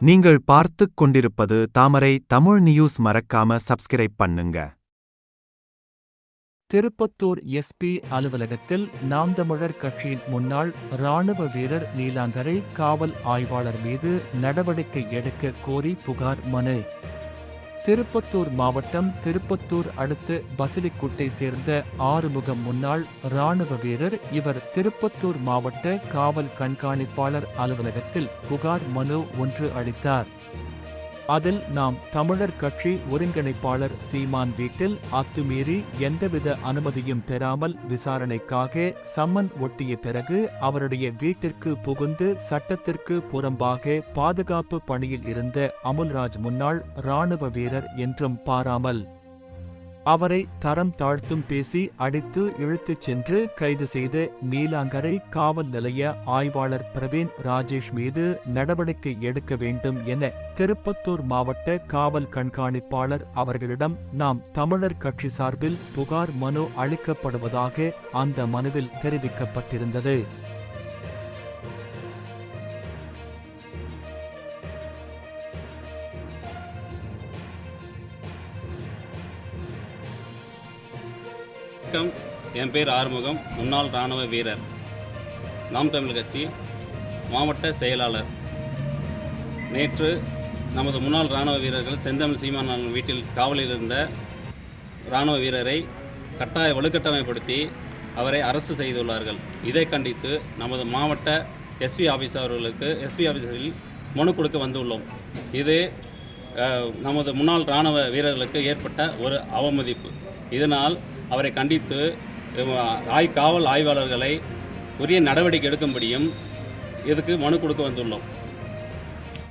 நீங்கள் பார்த்துக் கொண்டிருப்பது தாமரை தமிழ் நியூஸ் மறக்காம சப்ஸ்கிரைப் பண்ணுங்க. திருப்பத்தூர் எஸ்பி அலுவலகத்தில் நாம் தமிழர் கட்சியின் முன்னாள் ராணுவ வீரர் நீலாங்கரை காவல் ஆய்வாளர் மீது நடவடிக்கை எடுக்க கோரி புகார் மனு. திருப்பத்தூர் மாவட்டம் திருப்பத்தூர் அடுத்து பசிலிக்குட்டை சேர்ந்த ஆறுமுகம் முன்னாள் ராணுவ வீரர் இவர் திருப்பத்தூர் மாவட்ட காவல் கண்காணிப்பாளர் அலுவலகத்தில் புகார் மனு ஒன்று அளித்தார். அதில் நாம் தமிழர் கட்சி ஒருங்கிணைப்பாளர் சீமான் வீட்டில் அத்துமீறி எந்தவித அனுமதியும் பெறாமல் விசாரணைக்காக சம்மன் ஒட்டிய பிறகு அவருடைய வீட்டிற்கு புகுந்து சட்டத்திற்கு புறம்பாக பாதுகாப்பு பணியில் இருந்த அமுல்ராஜ் முன்னாள் ராணுவ வீரர் என்றும் பாராமல் அவரை தரம் தாழ்த்தும் பேசி அடித்து இழுத்துச் சென்று கைது செய்த நீலாங்கரை காவல் நிலைய ஆய்வாளர் பிரவீன் ராஜேஷ் மீது நடவடிக்கை எடுக்க வேண்டும் என திருப்பத்தூர் மாவட்ட காவல் கண்காணிப்பாளர் அவர்களிடம் நாம் தமிழர் கட்சி சார்பில் புகார் மனு அளிக்கப்படுவதாக அந்த மனுவில் தெரிவிக்கப்பட்டிருந்தது. வணக்கம். என் பேர் ஆறுமுகம். முன்னாள் இராணுவ வீரர். நாம் தமிழ் கட்சி மாவட்ட செயலாளர். நேற்று நமது முன்னாள் இராணுவ வீரர்கள் செந்தமிழ் சீமானன் வீட்டில் காவலில் இருந்த இராணுவ வீரரை கட்டாய வலுக்கட்டமைப்படுத்தி அவரை அரசு செய்துள்ளார்கள். இதை கண்டித்து நமது மாவட்ட எஸ்பி ஆஃபீஸ் அவர்களுக்கு எஸ்பி ஆஃபீஸரில் மனு கொடுக்க வந்துள்ளோம். இது நமது முன்னாள் இராணுவ வீரர்களுக்கு ஏற்பட்ட ஒரு அவமதிப்பு. இதனால் அவரை கண்டித்து ஆய் காவல் ஆய்வாளர்களை உரிய நடவடிக்கை எடுக்கும்படியும் இதுக்கு மனு கொடுக்க வந்துள்ளோம்.